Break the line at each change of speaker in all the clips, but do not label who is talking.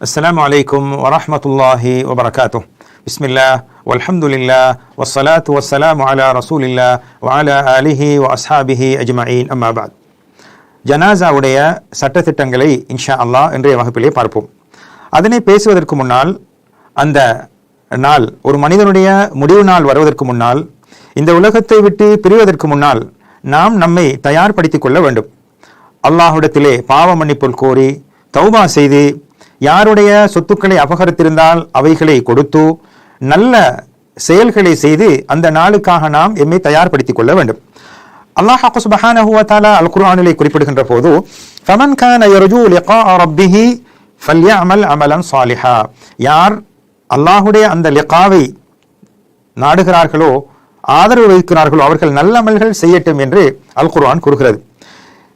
السلام عليكم ورحمة الله وبركاته بسم الله والحمد لله والصلاة والسلام على رسول الله وعلى آله وأصحابه أجمعين أما بعد ஜனாசாவுடைய சட்டத்திட்டங்களை இன்ஷா அல்லாஹ் இன்றைய வகுப்பிலே பார்ப்போம் அதனை பேசுவதற்கு முன்னால் அந்த நாள் ஒரு மனிதனுடைய முடிவு நாள் வருவதற்கு முன்னால் இந்த உலகத்தை விட்டு பிரிவதற்கு முன்னால் நாம் நம்மை தயார்படுத்திக் கொள்ள வேண்டும் அல்லாஹ்விடத்திலே பாவ மன்னிப்புள் கோரி தௌபா செய்து யாருடைய சொத்துக்களை அபகரித்திருந்தால் அவைகளை கொடுத்து நல்ல செயல்களை செய்து அந்த நாளுக்காக நாம் எம்மை தயார்படுத்திக் கொள்ள வேண்டும். அல்லாஹ் சுப்ஹானஹு வ தஆலா அல் குர்ஆனிலே குறிப்பிடுகின்ற போது ஃபமன் கான யர்ஜூ லிகா ரப்பிஹி ஃபல்யஅமல் அமலன் சாலிஹா. யார் அல்லாஹ்வுடைய அந்த லிகாவை நாடுகிறார்களோ ஆதரவு வைக்கிறார்களோ அவர்கள் நல்ல அமல்கள் செய்யட்டும் என்று அல் குர்ஆன் கூறுகிறது.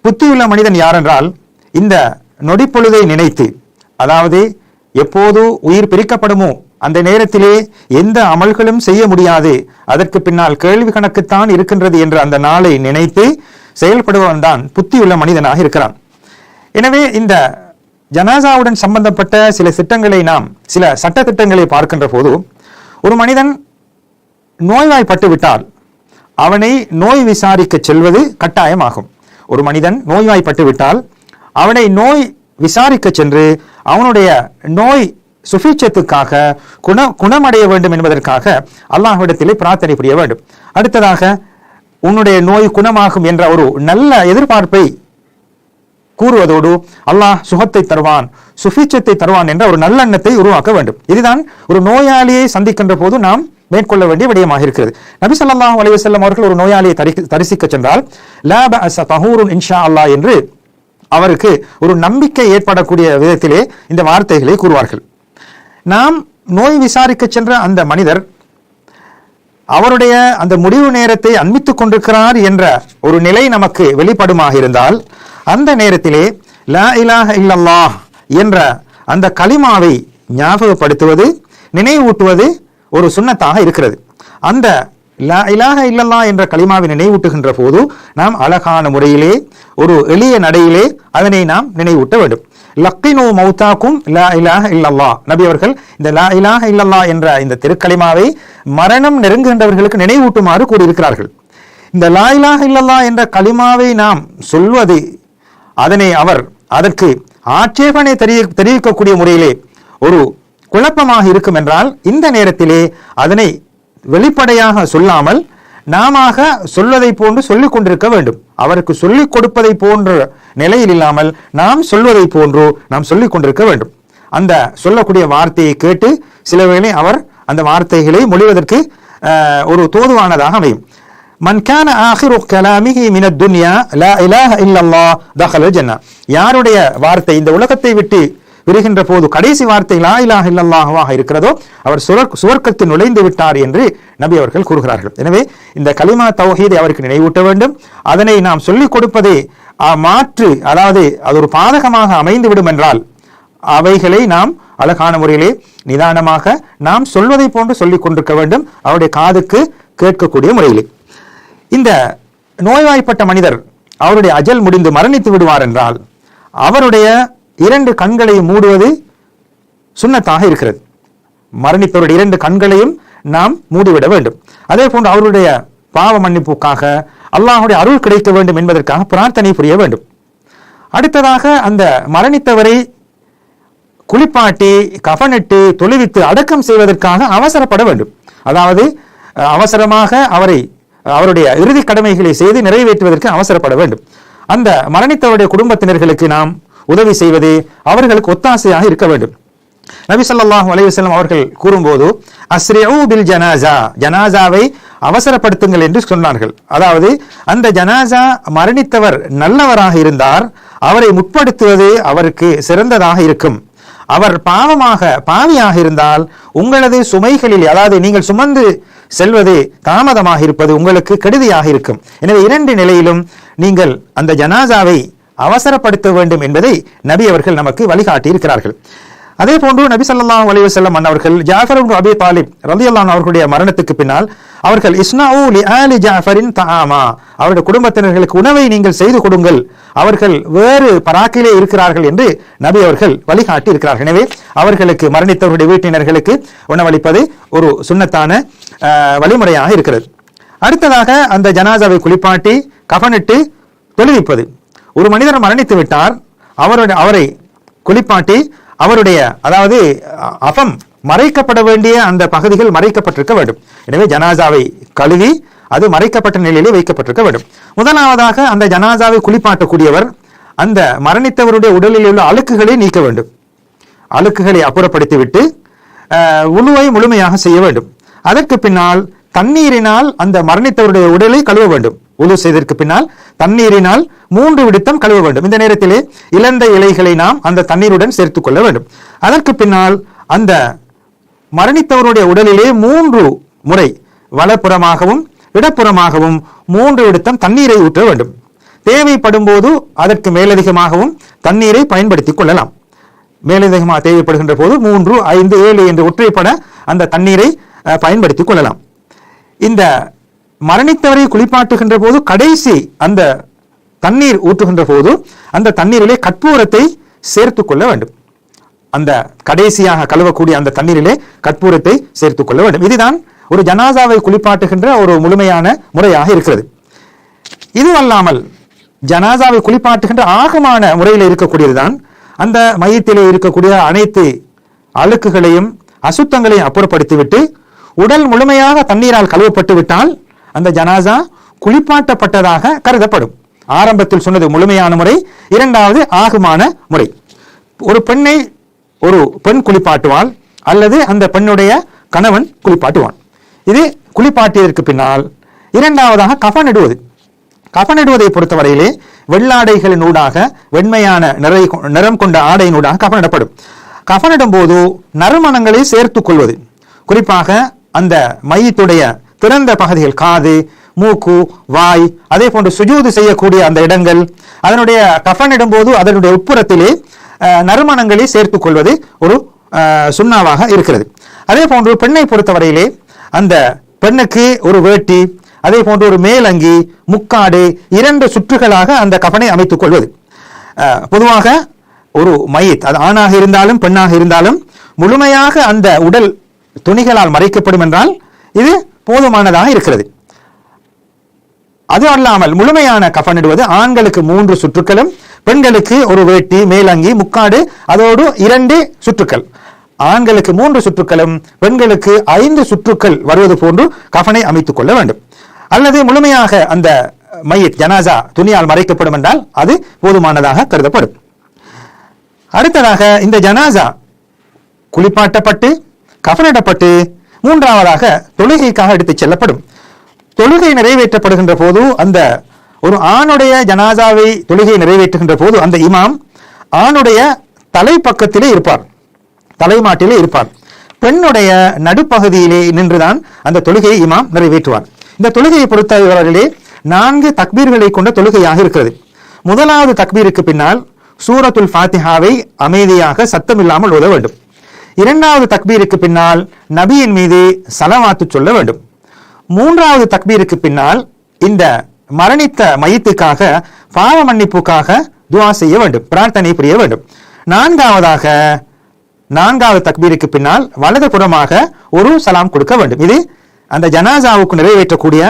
புத்தியுள்ள மனிதன் யாரென்றால் இந்த நொடிப்பொழுதை நினைத்து அதாவது எப்போது உயிர் பிரிக்கப்படுமோ அந்த நேரத்திலே எந்த அமல்களும் செய்ய முடியாது. அதற்கு பின்னால் கேள்வி கணக்குத்தான் இருக்கின்றது என்ற அந்த நாளை நினைத்து செயல்படுபவன் தான் புத்தியுள்ள மனிதனாக இருக்கிறான். எனவே இந்த ஜனாசாவுடன் சம்பந்தப்பட்ட சில திட்டங்களை நாம் சில சட்ட திட்டங்களை பார்க்கின்ற போது ஒரு மனிதன் நோய்வாய்ப்பட்டு விட்டால் அவனை நோய் விசாரிக்க செல்வது கட்டாயமாகும். ஒரு மனிதன் நோய்வாய்ப்பட்டு விட்டால் அவனை நோய் விசாரிக்க சென்று அவனுடைய நோய் சுபீட்சத்துக்காக குண குணமடைய வேண்டும் என்பதற்காக அல்லாஹ்விடத்திலே பிரார்த்தனை புரிய வேண்டும். அடுத்ததாக உன்னுடைய நோய் குணமாகும் என்ற ஒரு நல்ல எதிர்பார்ப்பை கூறுவதோடு அல்லாஹ் சுகத்தை தருவான் சுபீட்சத்தை தருவான் என்ற ஒரு நல்லெண்ணத்தை உருவாக்க வேண்டும். இதுதான் ஒரு நோயாளியை சந்திக்கின்ற போது நாம் மேற்கொள்ள வேண்டிய விடயமாக இருக்கிறது. நபி சொல்லாஹ் அலைஹி அவர்கள் ஒரு நோயாளியை தரி- தரிசிக்க சென்றால் லா இன்ஷா அல்லாஹ் என்று அவருக்கு ஒரு நம்பிக்கை ஏற்படக்கூடிய விதத்திலே இந்த வார்த்தைகளை கூறுவார்கள். நாம் நோய் விசாரிக்க சென்ற அந்த மனிதர் அவருடைய அந்த முடிவு நேரத்தை அன்பித்துக் கொண்டிருக்கிறார் என்ற ஒரு நிலை நமக்கு வெளிப்படுமாக இருந்தால் அந்த நேரத்திலே லா இலாஹ இல்லல்லாஹ் என்ற அந்த களிமாவை ஞாபகப்படுத்துவது நினைவூட்டுவது ஒரு சுன்னத்தாக இருக்கிறது. அந்த லா இலாக இல்லல்லா என்ற களிமாவை நினைவூட்டுகின்ற போது நாம் அழகான முறையிலே ஒரு எளிய நடையிலே அதனை நாம் நினைவூட்ட வேண்டும். லக்கினோ மௌத்தாக்கும் லா இலாக இல்லல்லா நபி அவர்கள் இந்த லா இலாக இல்லல்லா என்ற இந்த திருக்களிமாவை மரணம் நெருங்குகின்றவர்களுக்கு நினைவூட்டுமாறு கூறியிருக்கிறார்கள். இந்த லா இலாக இல்லல்லா என்ற கலிமாவை நாம் சொல்வது அதனை அவர் அதற்கு ஆட்சேபனை தெரிய தெரிவிக்கக்கூடிய முறையிலே ஒரு குழப்பமாக இருக்கும் என்றால் இந்த நேரத்திலே அதனை வெளிப்படையாக சொல்லாமல் நாமாக சொல்வதை போன்று சொல்லிக் கொண்டிருக்க வேண்டும். அவருக்கு சொல்லிக் கொடுப்பதை போன்ற நிலையில் இல்லாமல் நாம் சொல்வதை போன்றோ நாம் சொல்லிக் கொண்டிருக்க வேண்டும். அந்த சொல்லக்கூடிய வார்த்தையை கேட்டு சில வேளை அவர் அந்த வார்த்தைகளை மொழிவதற்கு அஹ், ஒரு தோதுவானதாக அமையும். மன் கான ஆஹிரு கலாமிஹி மினத் துன்யா லா இலாஹ இல்லல்லாஹ் தஹலல் ஜன்னா. யாருடைய வார்த்தை இந்த உலகத்தை விட்டு விரிகின்ற போது கடைசி வார்த்தை லா இலாஹ இருக்கிறதோ அவர் சுவர் சுவர்க்கத்தில் நுழைந்து விட்டார் என்று நபி அவர்கள் கூறுகிறார்கள். எனவே இந்த கலிமா தௌஹீதை அவருக்கு நினைவூட்ட வேண்டும். அதனை நாம் சொல்லிக் கொடுப்பதை மாற்று அதாவது அது ஒரு பாதகமாக அமைந்துவிடும் என்றால் அவைகளை நாம் அழகான முறையிலே நிதானமாக நாம் சொல்வதை போன்று சொல்லிக் கொண்டிருக்க வேண்டும். அவருடைய காதுக்கு கேட்கக்கூடிய முறையிலே. இந்த நோய்வாய்ப்பட்ட மனிதர் அவருடைய அஜல் முடிந்து மரணித்து விடுவார் என்றால் அவருடைய இரண்டு கண்களை மூடுவது சுண்ணத்தாக இருக்கிறது. மரணித்தவருடைய இரண்டு கண்களையும் நாம் மூடிவிட வேண்டும். அதே போன்று அவருடைய பாவ மன்னிப்புக்காக அல்லாஹுடைய அருள் கிடைக்க வேண்டும் என்பதற்காக பிரார்த்தனை புரிய வேண்டும். அடுத்ததாக அந்த மரணித்தவரை குளிப்பாட்டி கஃனிட்டு தொழுவித்து அடக்கம் செய்வதற்காக அவசரப்பட வேண்டும். அதாவது அவசரமாக அவரை அவருடைய இறுதி கடமைகளை செய்து நிறைவேற்றுவதற்கு அவசரப்பட வேண்டும். அந்த மரணித்தவருடைய குடும்பத்தினர்களுக்கு நாம் உதவி செய்வது அவர்களுக்கு ஒத்தாசையாக இருக்க வேண்டும். நபி ஸல்லல்லாஹு அலைஹி அவர்கள் கூறும்போது அஸ்ரியூ பில் ஜனாசா ஜனாசாவை அவசரப்படுத்துங்கள் என்று சொன்னார்கள். அதாவது அந்த ஜனாசா மரணித்தவர் நல்லவராக இருந்தார் அவரை முற்படுத்துவது அவருக்கு சிறந்ததாக இருக்கும். அவர் பாவமாக பாவியாக இருந்தால் உங்களது சுமைகளில் அதாவது நீங்கள் சுமந்து செல்வது தாமதமாக இருப்பது உங்களுக்கு கெடுதியாக இருக்கும். எனவே இரண்டு நிலையிலும் நீங்கள் அந்த ஜனாசாவை அவசரப்படுத்த வேண்டும் என்பதை நபி அவர்கள் நமக்கு வழிகாட்டி இருக்கிறார்கள் அதே போன்று நபி ஸல்லல்லாஹு அலி வஸல்லம் அன்னவர்கள் ஜாஃபர் அபி தாலிப் ரலி அல்லான் அவர்களுடைய மரணத்துக்கு பின்னால் அவர்கள் இஸ்னாவு லி ஆலி ஜாஃபரின் தாமா அவருடைய குடும்பத்தினர்களுக்கு உணவை நீங்கள் செய்து கொடுங்கள் அவர்கள் வேறு பராக்கிலே இருக்கிறார்கள் என்று நபி அவர்கள் வழிகாட்டி இருக்கிறார்கள் எனவே அவர்களுக்கு மரணித்தவருடைய வீட்டினர்களுக்கு உணவளிப்பது ஒரு சுன்னத்தான வழிமுறையாக இருக்கிறது. அடுத்ததாக அந்த ஜனாசாவை குளிப்பாட்டி கஃனிட்டு தொழுவிப்பது. ஒரு மனிதர் மரணித்து விட்டார். அவருடைய அவரை குளிப்பாட்டி அவருடைய அதாவது அகம் மறைக்கப்பட வேண்டிய அந்த பகுதிகள் மறைக்கப்பட்டிருக்க வேண்டும். எனவே ஜனாசாவை கழுவி அது மறைக்கப்பட்ட நிலையிலே வைக்கப்பட்டிருக்க வேண்டும். முதலாவதாக அந்த ஜனாசாவை குளிப்பாட்டக்கூடியவர் அந்த மரணித்தவருடைய உடலில் உள்ள அழுக்குகளை நீக்க வேண்டும். அழுக்குகளை அப்புறப்படுத்திவிட்டு உழுவை முழுமையாக செய்ய வேண்டும். அதற்கு பின்னால் தண்ணீரினால் அந்த மரணித்தவருடைய உடலை கழுவ வேண்டும். உழு செய்ததற்கு பின்னால் தண்ணீரினால் மூன்று விடுத்தம் கழுவ வேண்டும். இந்த நேரத்திலே இழந்த இலைகளை நாம் அந்த தண்ணீருடன் சேர்த்துக் கொள்ள வேண்டும். அதற்கு பின்னால் அந்த மரணித்தவருடைய உடலிலே மூன்று முறை வலப்புறமாகவும் இடப்புறமாகவும் மூன்று விடுத்தம் தண்ணீரை ஊற்ற வேண்டும். தேவைப்படும் போது அதற்கு மேலதிகமாகவும் தண்ணீரை பயன்படுத்திக் கொள்ளலாம். மேலதிகமாக தேவைப்படுகின்ற போது மூன்று ஐந்து ஏழு என்று ஒற்றைப்பட அந்த தண்ணீரை பயன்படுத்திக் கொள்ளலாம். இந்த மரணித்தவரை குளிப்பாட்டுகின்ற போது கடைசி அந்த தண்ணீர் ஊற்றுகின்ற போது அந்த தண்ணீரிலே கற்பூரத்தை சேர்த்து கொள்ள வேண்டும். அந்த கடைசியாக கழுவக்கூடிய அந்த தண்ணீரிலே கற்பூரத்தை சேர்த்துக் கொள்ள வேண்டும். இதுதான் ஒரு ஜனாசாவை குளிப்பாட்டுகின்ற ஒரு முழுமையான முறையாக இருக்கிறது. இது அல்லாமல் ஜனாசாவை குளிப்பாட்டுகின்ற ஆகமான முறையில் இருக்கக்கூடியதுதான் அந்த மையத்திலே இருக்கக்கூடிய அனைத்து அழுக்குகளையும் அசுத்தங்களையும் அப்புறப்படுத்திவிட்டு உடல் முழுமையாக தண்ணீரால் கழுவப்பட்டு விட்டால் அந்த ஜனாசா குளிப்பாட்டப்பட்டதாக கருதப்படும். ஆரம்பத்தில் சொன்னது முழுமையான முறை இரண்டாவது ஆகுமான முறை. ஒரு பெண்ணை ஒரு பெண் குளிப்பாட்டுவாள் அல்லது அந்த பெண்ணுடைய கணவன் குளிப்பாட்டுவான். இது குளிப்பாட்டியதற்கு பின்னால் இரண்டாவதாக கஃனிடுவது கஃனிடுவதை பொறுத்தவரையிலே வெள்ளாடைகளின் ஊடாக வெண்மையான நிறை கொ- நிறம் கொண்ட ஆடையினூடாக கஃனிடப்படும் கஃனிடும் போது நறுமணங்களை சேர்த்துக் கொள்வது. குறிப்பாக அந்த மையத்துடைய திறந்த பகுதிகள் காது மூக்கு வாய் அதே போன்று சுஜூது செய்யக்கூடிய அந்த இடங்கள் அதனுடைய கஃனிடும் போது அதனுடைய உட்புறத்திலே நறுமணங்களை சேர்த்துக் கொள்வது ஒரு சுண்ணாவாக இருக்கிறது. அதே போன்று பெண்ணை பொறுத்தவரையிலே அந்த பெண்ணுக்கு ஒரு வேட்டி அதே போன்று ஒரு மேலங்கி முக்காடு இரண்டு சுற்றுகளாக அந்த கஃனை அமைத்துக் கொள்வது. பொதுவாக ஒரு மயித் அது ஆணாக இருந்தாலும் பெண்ணாக இருந்தாலும் முழுமையாக அந்த உடல் துணிகளால் மறைக்கப்படும் என்றால் இது போதுமானதாக இருக்கிறது. அது அல்லாமல் முழுமையான கஃனிடுவது ஆண்களுக்கு மூன்று சுற்றுக்களும் பெண்களுக்கு ஒரு வேட்டி மேலங்கி முக்காடு அதோடு இரண்டு சுற்றுக்கள். ஆண்களுக்கு மூன்று சுற்றுக்களும் பெண்களுக்கு ஐந்து சுற்றுக்கள் வருவது போன்று கஃனை அமைத்துக் கொள்ள வேண்டும். அல்லது முழுமையாக அந்த மையத் ஜனாசா துணியால் மறைக்கப்படும் என்றால் அது போதுமானதாக கருதப்படும். அடுத்ததாக இந்த ஜனாசா குளிப்பாட்டப்பட்டு கவரிடப்பட்டு மூன்றாவதாக தொழுகைக்காக எடுத்துச் செல்லப்படும். தொழுகை நிறைவேற்றப்படுகின்ற போது அந்த ஒரு ஆணுடைய ஜனாசாவை தொழுகை நிறைவேற்றுகின்ற போது அந்த இமாம் ஆணுடைய தலைப்பக்கத்திலே இருப்பார். தலைமாட்டிலே இருப்பார். பெண்ணுடைய நடுப்பகுதியிலே நின்றுதான் அந்த தொழுகையை இமாம் நிறைவேற்றுவார். இந்த தொழுகையை பொறுத்தவர்களே நான்கு தக்பீர்களை கொண்ட தொழுகையாக இருக்கிறது. முதலாவது தக்பீருக்கு பின்னால் சூரத்துல் ஃபாத்திஹாவை அமைதியாக சத்தமில்லாமல் ஓத வேண்டும். இரண்டாவது தக்பீருக்கு பின்னால் நபியின் மீது சலவாத்து சொல்ல வேண்டும். மூன்றாவது தக்பீருக்கு பின்னால் இந்த மரணித்த மையத்துக்காக பாவ மன்னிப்புக்காக துவா செய்ய வேண்டும் பிரார்த்தனை புரிய வேண்டும். நான்காவதாக நான்காவது தக்பீருக்கு பின்னால் வலது புறமாக ஒரு சலாம் கொடுக்க வேண்டும். இது அந்த ஜனாசாவுக்கு நிறைவேற்றக்கூடிய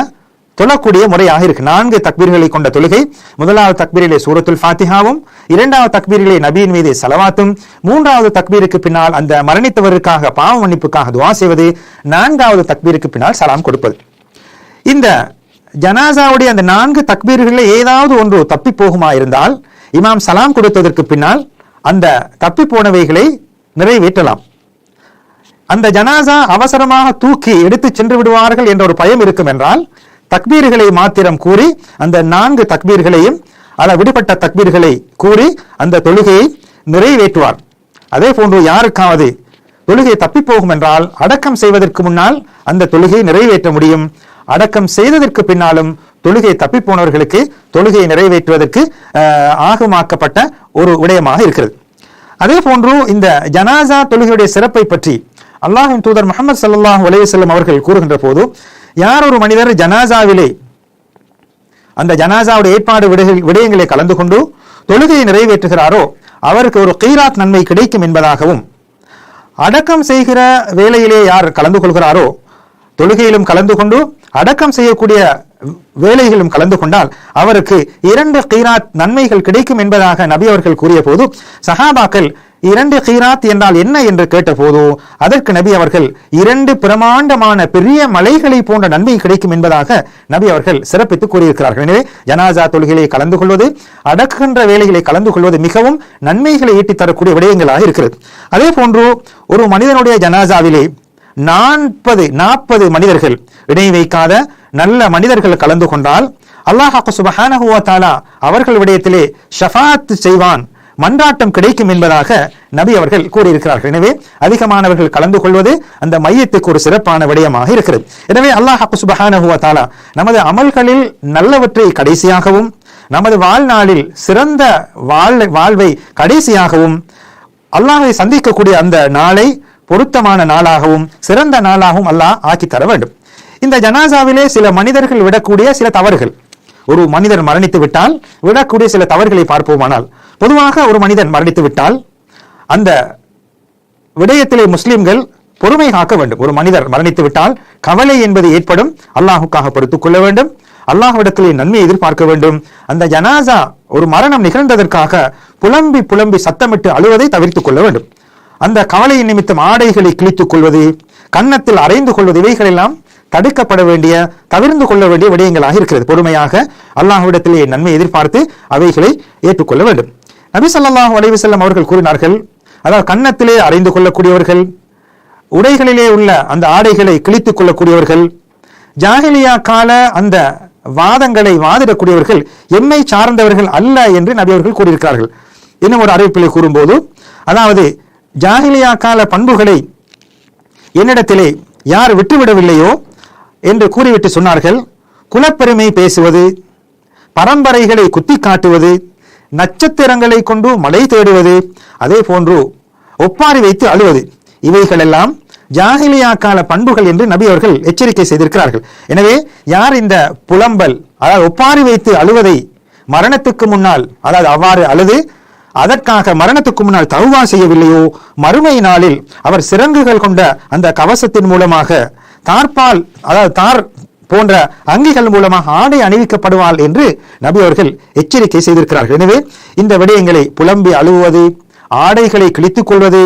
தொழக்கூடிய முறையாக இருக்கு. நான்கு தக்பீர்களை கொண்ட தொழுகை முதலாவது தக்பீரிலே சூரத்துல் ஃபாத்திஹாவும் இரண்டாவது தக்பீரிலே நபியின் மீது செலவாத்தும் மூன்றாவது தக்பீருக்கு பின்னால் அந்த மரணித்தவருக்காக பாவ மன்னிப்புக்காக துவா செய்வது நான்காவது தக்பீருக்கு பின்னால் சலாம் கொடுப்பது. இந்த ஜனாசாவுடைய அந்த நான்கு தக்பீர்களில் ஏதாவது ஒன்று தப்பி போகுமா இருந்தால் இமாம் சலாம் கொடுத்ததற்கு பின்னால் அந்த தப்பி போனவைகளை நிறைவேற்றலாம். அந்த ஜனாசா அவசரமாக தூக்கி எடுத்து சென்று விடுவார்கள் என்ற ஒரு பயம் இருக்கும் என்றால் தக்பீர்களை மாத்திரம் கூறி அந்த நான்கு தக்பீர்களையும் அல்ல விடுபட்ட தக்பீர்களை கூறி அந்த தொழுகையை நிறைவேற்றுவார். அதே போன்று யாருக்காவது தொழுகை தப்பி போகும் என்றால் அடக்கம் செய்வதற்கு முன்னால் அந்த தொழுகையை நிறைவேற்ற முடியும். அடக்கம் செய்ததற்கு பின்னாலும் தொழுகை தப்பி போனவர்களுக்கு தொழுகையை நிறைவேற்றுவதற்கு அஹ், ஆகமாக்கப்பட்ட ஒரு விடயமாக இருக்கிறது. அதே போன்று இந்த ஜனாசா தொழுகையுடைய சிறப்பை பற்றி அல்லாஹின் தூதர் முகமது ஸல்லல்லாஹு அலைஹி அவர்கள் கூறுகின்ற போது யார் ஒரு மனிதர் ஜனாசாவிலே அந்த ஜனாசாவுடைய ஏற்பாடு விடயங்களை கலந்து கொண்டு தொழுகையை நிறைவேற்றுகிறாரோ அவருக்கு ஒரு கீராத் நன்மை கிடைக்கும் என்பதாகவும் அடக்கம் செய்கிற வேலையிலே யார் கலந்து கொள்கிறாரோ தொழுகையிலும் கலந்து கொண்டு அடக்கம் செய்யக்கூடிய வேலைகளும் கலந்து கொண்டால் அவருக்கு இரண்டு கீராத் நன்மைகள் கிடைக்கும் என்பதாக நபி அவர்கள் கூறிய போது சஹாபாக்கள் இரண்டு கீராத் என்றால் என்ன என்று கேட்டபோது அதற்கு நபி அவர்கள் இரண்டு பிரமாண்டமான பெரிய மலைகளை போன்ற நன்மை கிடைக்கும் என்பதாக நபி அவர்கள் சிறப்பித்து கூறியிருக்கிறார்கள். எனவே ஜனாசா தொழுகையை கலந்து கொள்வது அடக்குகின்ற வேலைகளை கலந்து கொள்வது மிகவும் நன்மைகளை ஈட்டித் தரக்கூடிய விடயங்களாக இருக்கிறது. அதே போன்று ஒரு மனிதனுடைய ஜனாசாவிலே நாற்பது நாற்பது மனிதர்கள் இணை வைக்காத நல்ல மனிதர்கள் கலந்து கொண்டால் அல்லாஹ் சுபஹானஹுவா தாலா அவர்கள் விடயத்திலே ஷஃபாத் செய்வான். மன்றாட்டம் கிடைக்கும் என்பதாக நபி அவர்கள் கூறியிருக்கிறார்கள். எனவே அதிகமானவர்கள் கலந்து கொள்வது அந்த மையத்துக்கு ஒரு சிறப்பான விடயமாக இருக்கிறது. எனவே அல்லாஹ் சுபஹானஹு வ நமது அமல்களில் நல்லவற்றை கடைசியாகவும் நமது வாழ்நாளில் சிறந்த வாழ் வாழ்வை கடைசியாகவும் அல்லாஹை சந்திக்கக்கூடிய அந்த நாளை பொருத்தமான நாளாகவும் சிறந்த நாளாகவும் அல்லாஹ் ஆக்கி தர வேண்டும். இந்த ஜனாசாவிலே சில மனிதர்கள் விடக்கூடிய சில தவறுகள். ஒரு மனிதர் மரணித்து விட்டால் விடக்கூடிய சில தவறுகளை பார்ப்போமானால். பொதுவாக ஒரு மனிதன் மரணித்து விட்டால் அந்த விடயத்திலே முஸ்லிம்கள் பொறுமை காக்க வேண்டும். ஒரு மனிதர் மரணித்து விட்டால் கவலை என்பது ஏற்படும். அல்லாஹுக்காக பொறுத்துக் கொள்ள வேண்டும். அல்லாஹ்விடத்திலே நன்மை எதிர்பார்க்க வேண்டும். அந்த ஜனாசா ஒரு மரணம் நிகழ்ந்ததற்காக புலம்பி புலம்பி சத்தமிட்டு அழுவதை தவிர்த்துக் கொள்ள வேண்டும். அந்த கவலையின் நிமித்தம் ஆடைகளை கிழித்துக் கொள்வது கன்னத்தில் அரைந்து கொள்வது இவைகளெல்லாம் தடுக்கப்பட வேண்டிய தவிர்ந்து கொள்ள வேண்டிய விடயங்களாக இருக்கிறது. பொறுமையாக அல்லாஹ்விடத்திலே நன்மை எதிர்பார்த்து அவைகளை ஏற்றுக்கொள்ள வேண்டும். நபி ஸல்லல்லாஹு அலைஹி செல்லம் அவர்கள் கூறினார்கள் அதாவது கன்னத்திலே அறிந்து கொள்ளக்கூடியவர்கள் உடைகளிலே உள்ள அந்த ஆடைகளை கிழித்துக் கொள்ளக்கூடியவர்கள் ஜாகிலியா கால அந்த வாதங்களை வாதிடக்கூடியவர்கள் எம்மை சார்ந்தவர்கள் அல்ல என்று நபி அவர்கள் கூறியிருக்கிறார்கள். இன்னும் ஒரு அறிவிப்பிலே கூறும்போது அதாவது ஜாகிலியா கால பண்புகளை என்னிடத்திலே யார் விட்டுவிடவில்லையோ என்று கூறிவிட்டு சொன்னார்கள் குலப்பெருமை பேசுவது பரம்பரைகளை குத்தி காட்டுவது நட்சத்திரங்களை கொண்டு மழை தேடுவது அதே போன்று ஒப்பாரி வைத்து அழுவது இவைகளெல்லாம் ஜாகிலியா கால பண்புகள் என்று நபி அவர்கள் எச்சரிக்கை செய்திருக்கிறார்கள். எனவே யார் இந்த புலம்பல் அதாவது ஒப்பாரி வைத்து அழுவதை மரணத்துக்கு முன்னால் அதாவது அவ்வாறு அழுது அதற்காக மரணத்துக்கு முன்னால் தௌவா செய்யவில்லையோ மறுமை நாளில் அவர் சிறங்குகள் கொண்ட அந்த கவசத்தின் மூலமாக தார்பால் அதாவது தார் போன்ற அங்கிகள் மூலமாக ஆடை அணிவிக்கப்படுவாள் என்று நபி அவர்கள் எச்சரிக்கை செய்திருக்கிறார்கள். எனவே இந்த விடயங்களை புலம்பி அழுவது ஆடைகளை கிழித்துக் கொள்வது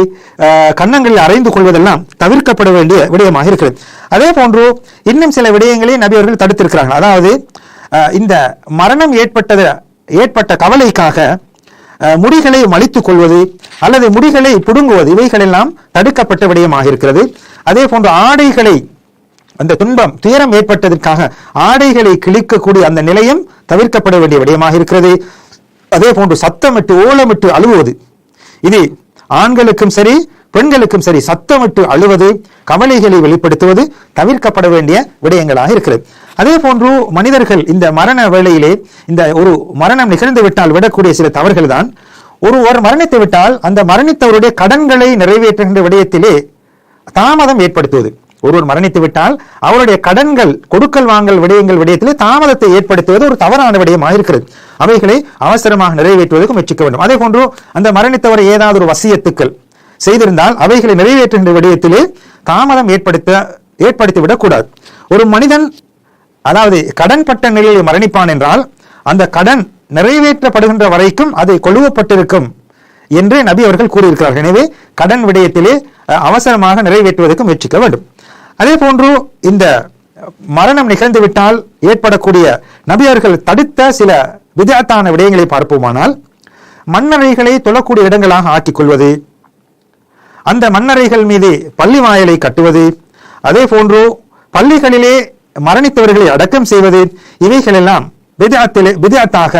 கன்னங்களில் அரைந்து கொள்வதெல்லாம் தவிர்க்கப்பட வேண்டிய விடயமாக இருக்கிறது. அதே போன்று இன்னும் சில விடயங்களை நபி அவர்கள் தடுத்திருக்கிறார்கள். அதாவது இந்த மரணம் ஏற்பட்டது ஏற்பட்ட கவலைக்காக முடிகளை மலித்துக் கொள்வது அல்லது முடிகளை புடுங்குவது இவைகளெல்லாம் தடுக்கப்பட்ட விடயமாக இருக்கிறது. அதே போன்று ஆடைகளை அந்த துன்பம் துயரம் ஏற்பட்டதற்காக ஆடைகளை கிழிக்கக்கூடிய அந்த நிலையம் தவிர்க்கப்பட வேண்டிய விடயமாக இருக்கிறது. அதே போன்று சத்தமிட்டு ஓலமிட்டு அழுவது இது ஆண்களுக்கும் சரி பெண்களுக்கும் சரி சத்தமிட்டு அழுவது கவலைகளை வெளிப்படுத்துவது தவிர்க்கப்பட வேண்டிய விடயங்களாக இருக்கிறது. அதே போன்று மனிதர்கள் இந்த மரண வேளையிலே இந்த ஒரு மரணம் நிகழ்ந்து விட்டால் விடக்கூடிய சில தவறுகள் தான். ஒருவர் மரணித்து விட்டால் அந்த மரணித்தவருடைய கடன்களை நிறைவேற்றுகின்ற விடயத்திலே தாமதம் ஏற்படுத்துவது. ஒருவர் மரணித்து விட்டால் அவருடைய கடன்கள் கொடுக்கல் வாங்கல் விடயங்கள் விடயத்திலே தாமதத்தை ஏற்படுத்துவது ஒரு தவறான விடயமாக இருக்கிறது. அவைகளை அவசரமாக நிறைவேற்றுவதற்கு முயற்சிக்க வேண்டும். அதே போன்று அந்த மரணித்தவரை ஏதாவது ஒரு வசியத்துக்கள் செய்திருந்தால் அவைகளை நிறைவேற்றுகின்ற விடயத்திலே தாமதம் ஏற்படுத்த ஏற்படுத்தி விடக்கூடாது ஒரு மனிதன் அதாவது கடன்பட்ட நிலையில் மரணிப்பான் என்றால் அந்த கடன் நிறைவேற்றப்படுகின்ற வரைக்கும் அது கொழுவப்பட்டிருக்கும் என்று நபி அவர்கள் கூறியிருக்கிறார்கள். எனவே கடன் விடயத்திலே அவசரமாக நிறைவேற்றுவதற்கு முயற்சிக்க வேண்டும். அதே போன்று இந்த மரணம் நிகழ்ந்துவிட்டால் ஏற்படக்கூடிய நபியர்கள் தடுத்த சில விதத்தான விடயங்களை பார்ப்போமானால் மண்ணறைகளை தொழக்கூடிய இடங்களாக ஆக்கிக் கொள்வது அந்த மண்ணறைகள் மீது பள்ளி வாயலை கட்டுவது அதே போன்று பள்ளிகளிலே மரணித்தவர்களை அடக்கம் செய்வது இவைகளெல்லாம் விதத்திலே விதத்தாக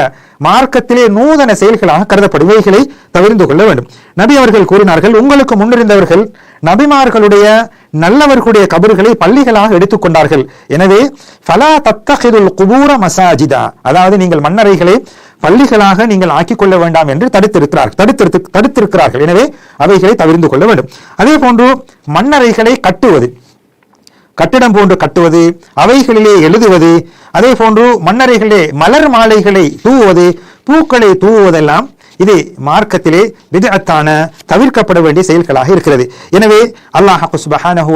மார்க்கத்திலே நூதன செயல்களாக கருதப்படும். இவைகளை தவிர்த்து கொள்ள வேண்டும். நபி அவர்கள் கூறினார்கள் உங்களுக்கு முன்னிருந்தவர்கள் நபிமார்களுடைய நல்லவர்களுடைய கபர்களை பள்ளிகளாக எடுத்துக்கொண்டார்கள். எனவே ஃபலா தத்தஹிதுல் குபூர மசாஜிதா. அதாவது நீங்கள் மன்னரைகளை பள்ளிகளாக நீங்கள் ஆக்கிக் கொள்ள வேண்டாம் என்று தடுத்திருக்கிறார்கள் தடுத்திருத்து தடுத்திருக்கிறார்கள். எனவே அவைகளை தவிர்த்து கொள்ள வேண்டும். அதே போன்று மன்னரைகளை கட்டுவது. கட்டிடம் போன்று கட்டுவது அவைகளிலே எழுதுவது அதே போன்று மன்னரைகளே மலர் மாலைகளை தூவுவது பூக்களை தூவுவதெல்லாம் இது மார்க்கத்திலே விதத்தான தவிர்க்கப்பட வேண்டிய செயல்களாக இருக்கிறது. எனவே அல்லாஹ் சுபஹானஹு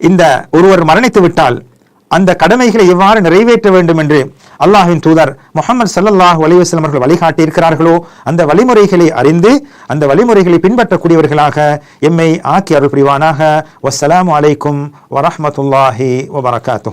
இந்த ஒருவர் மரணித்து விட்டால் அந்த கடமைகளை எவ்வாறு நிறைவேற்ற வேண்டும் என்று அல்லாஹின் தூதர் முகமது சல்லாஹ் அலைஹி அவர்கள் வழிகாட்டி இருக்கிறார்களோ அந்த வழிமுறைகளை அறிந்து அந்த வழிமுறைகளை பின்பற்றக்கூடியவர்களாக எம்மை ஆக்கி அருள் புரிவானாக வசலாம் அலைக்கும் வரஹ்மத்துல்லாஹி வபரகாத்துஹ்.